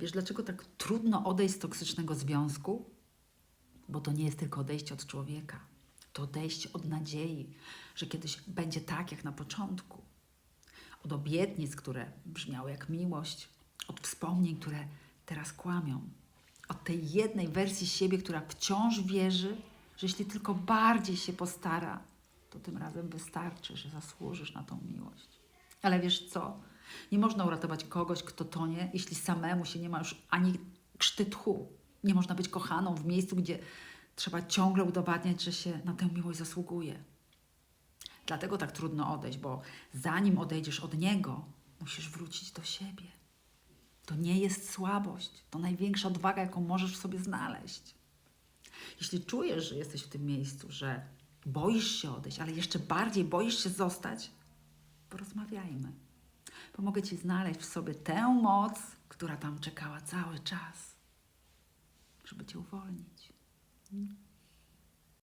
Wiesz, dlaczego tak trudno odejść z toksycznego związku? Bo to nie jest tylko odejście od człowieka. To odejście od nadziei, że kiedyś będzie tak jak na początku. Od obietnic, które brzmiały jak miłość, od wspomnień, które teraz kłamią. Od tej jednej wersji siebie, która wciąż wierzy, że jeśli tylko bardziej się postara, to tym razem wystarczy, że zasłużysz na tą miłość. Ale wiesz co? Nie można uratować kogoś, kto tonie, jeśli samemu się nie ma już ani krzty tchu. Nie można być kochaną w miejscu, gdzie trzeba ciągle udowadniać, że się na tę miłość zasługuje. Dlatego tak trudno odejść, bo zanim odejdziesz od niego, musisz wrócić do siebie. To nie jest słabość, to największa odwaga, jaką możesz w sobie znaleźć. Jeśli czujesz, że jesteś w tym miejscu, że boisz się odejść, ale jeszcze bardziej boisz się zostać, porozmawiajmy. Pomogę Ci znaleźć w sobie tę moc, która tam czekała cały czas, żeby Cię uwolnić.